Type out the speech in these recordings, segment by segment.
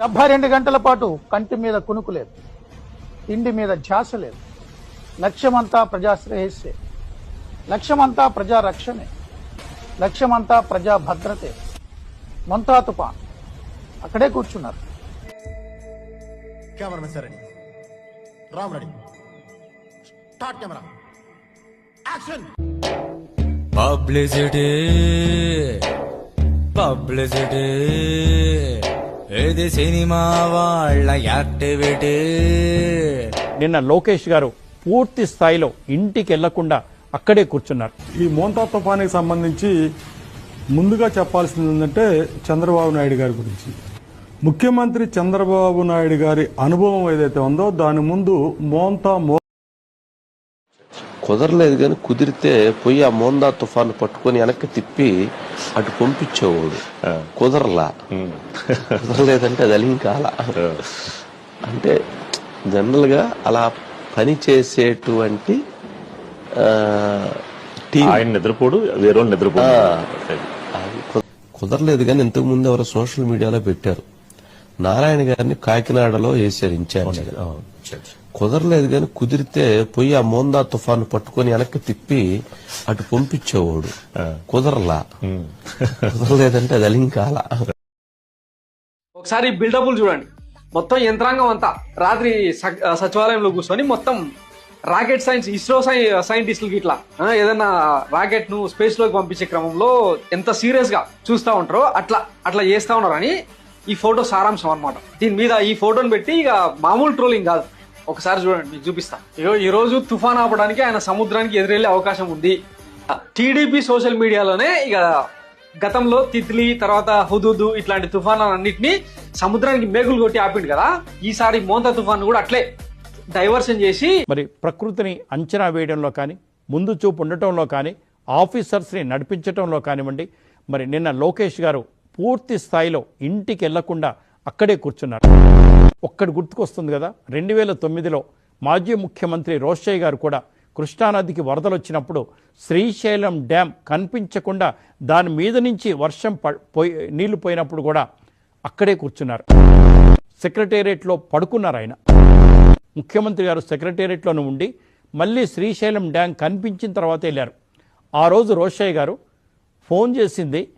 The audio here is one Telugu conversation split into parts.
డెబ్బై రెండు గంటల పాటు కంటి మీద కునుకు లేదు. తిండి మీద ధ్యాస లేదు. లక్ష్యమంతా ప్రజా శ్రేయస్సే లక్ష్యమంతా ప్రజా రక్షణే లక్ష్యమంతా ప్రజా భద్రతే మొంతా తుఫాన్. అక్కడే కూర్చున్నారు. కెమెరా సరే. Ram ready. Start camera. Action! Publicity. Publicity. ఇది సినిమా వాళ్ళ యాక్టివిటీ? నిన్న లోకేష్ గారు పూర్తి స్థాయిలో ఇంటికి వెళ్ళకుండా అక్కడే కూర్చున్నారు. ఈ మోంతా తుఫానికి సంబంధించి ముందుగా చెప్పాల్సింది ఏంటంటే చంద్రబాబు నాయుడు గారి గురించి. ముఖ్యమంత్రి చంద్రబాబు నాయుడు గారి అనుభవం ఏదైతే ఉందో దాని ముందు మోంతా మో కుదరలేదు కానీ కుదిరితే పోయి ఆ మోందా తుఫాను పట్టుకొని వెనక్కి తిప్పి అటు పంపించేవాడు. కుదరలా. కుదరలేదంటే అది అలింకాల అంటే జనరల్గా అలా పని చేసేటువంటి ఆయన నిద్రపోడు వేరే నిద్రపోడు. కు- కుదరలేదు కానీ ఇంతకు ముందు ఎవరో సోషల్ మీడియాలో పెట్టారు. నారాయణ గారిని కాకినాడలో వేసారు ఇన్ఛార్జ్. కుదరలేదు కానీ కుదిరితే పోయి ఆ మోందా తుఫాను పట్టుకొని వెనక్కి తిప్పి అటు పంపించేవాడు. కుదరలా. కుదరలేదంటే అది అలింకాల. ఒకసారి బిల్డప్లు చూడండి. మొత్తం యంత్రాంగం అంతా రాత్రి స- సచివాలయంలో కూర్చొని మొత్తం రాకెట్ సైన్స్ ఇస్రో సై సైంటిస్టులకి ఇట్లా ఏదైనా రాకెట్ను స్పేస్లోకి పంపించే క్రమంలో ఎంత సీరియస్గా చూస్తా ఉంటారో అట్లా అట్లా చేస్తా ఉన్నారని ఈ ఫోటో సారాంశం అన్నమాట. దీని మీద ఈ ఫోటోని పెట్టి ఇక మామూలు ట్రోలింగ్ కాదు. ఒకసారి చూడండి మీకు చూపిస్తా. ఇగో ఈ రోజు తుఫాన్ ఆపడానికి ఆయన సముద్రానికి ఎదురెళ్ళే అవకాశం ఉంది. టీడీపీ సోషల్ మీడియాలోనే ఇక గతంలో తిత్లీ తర్వాత హుదుదు ఇట్లాంటి తుఫాన్లన్నింటినీ సముద్రానికి మేకులు కొట్టి ఆపిండు కదా. ఈసారి మోంతా తుఫాన్ కూడా అట్లే డైవర్షన్ చేసి మరి ప్రకృతిని అంచనా వేయడంలో కానీ ముందు చూపు ఉండటంలో కానీ ఆఫీసర్స్ని నడిపించడంలో కానివ్వండి మరి నిన్న లోకేష్ గారు పూర్తి స్థాయిలో ఇంటికి వెళ్ళకుండా అక్కడే కూర్చున్నారు. ఒక్కటి గుర్తుకొస్తుంది కదా రెండు వేల తొమ్మిదిలో మాజీ ముఖ్యమంత్రి రోషయ్య గారు కూడా కృష్ణానదికి వరదలు వచ్చినప్పుడు శ్రీశైలం డ్యాం కనిపించకుండా దాని మీద నుంచి వర్షం ప- పోయి నీళ్ళు పోయినప్పుడు కూడా అక్కడే కూర్చున్నారు. సెక్రటేరియట్లో పడుకున్నారు ఆయన. ముఖ్యమంత్రి గారు సెక్రటేరియట్లోనే ఉండి మళ్ళీ శ్రీశైలం డ్యాం కనిపించిన తర్వాత వెళ్ళారు. ఆ రోజు రోషయ్య గారు ఫోన్ చేసింది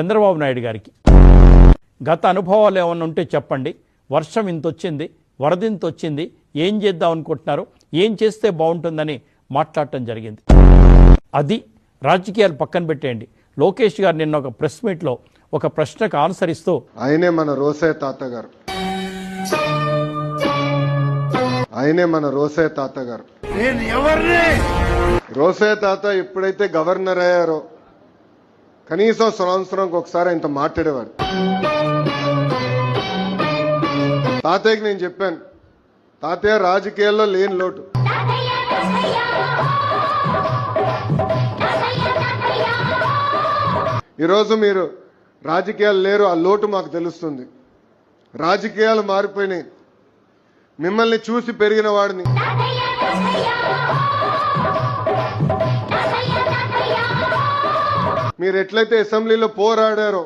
చంద్రబాబు నాయుడు గారికి. గత అనుభవాలు ఏమన్నా ఉంటే చెప్పండి. వర్షం ఇంత వచ్చింది వరద ఇంత వచ్చింది ఏం చేద్దాం అనుకుంటున్నారు ఏం చేస్తే బాగుంటుందని మాట్లాడటం జరిగింది. అది రాజకీయాలు పక్కన పెట్టేయండి. లోకేష్ గారు నిన్న ఒక ప్రెస్ మీట్లో ఒక ప్రశ్నకు ఆన్సర్ ఇస్తూ ఆయనే మన రోసయ్య తాత గారు ఆయనే మన రోసయ్య తాత గారు రోసయ్య తాత ఎప్పుడైతే గవర్నర్ అయ్యారో కనీసం సంవత్సరంకి ఒకసారి ఆయనతో మాట్లాడేవారు. తాతయ్యకి నేను చెప్పాను తాతయ్య రాజకీయాల్లో లేని లోటు. ఈరోజు మీరు రాజకీయాలు లేరు ఆ లోటు మాకు తెలుస్తుంది. రాజకీయాలు మారిపోయినాయి. మిమ్మల్ని చూసి పెరిగిన వాడిని. మీరు ఎట్లయితే అసెంబ్లీలో పోరాడారో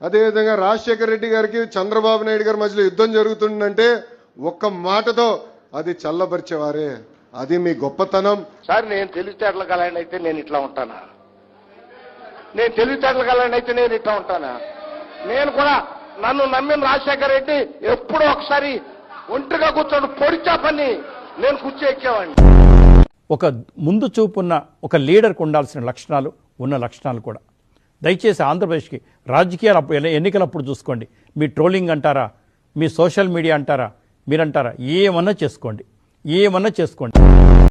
అదేవిధంగా రాజశేఖర రెడ్డి గారికి చంద్రబాబు నాయుడు గారి మధ్యలో యుద్ధం జరుగుతుందంటే ఒక్క మాటతో అది చల్లబరిచేవారే. అది మీ గొప్పతనం. సార్ నేను తెలివితేటల కలాండి అయితే నేను ఇట్లా ఉంటానా? నేను తెలివితేటల కలాండి అయితే నేను ఇట్లా ఉంటానా? నేను కూడా నన్ను నమ్మిన రాజశేఖర రెడ్డి ఎప్పుడో ఒకసారి ఒంటిగా కూర్చొని పొడిచా పని నేను కూర్చో ఎక్కేవాడిని. ఒక ముందు చూపున్న ఒక లీడర్కి ఉండాల్సిన లక్షణాలు ఉన్న లక్షణాలు కూడా. దయచేసి ఆంధ్రప్రదేశ్కి రాజకీయాలు అప్పుడు ఎన్ని- ఎన్నికలప్పుడు చూసుకోండి. మీ ట్రోలింగ్ అంటారా? మీ సోషల్ మీడియా అంటారా? మీరంటారా? ఏమన్నా చేసుకోండి. ఏమన్నా చేసుకోండి.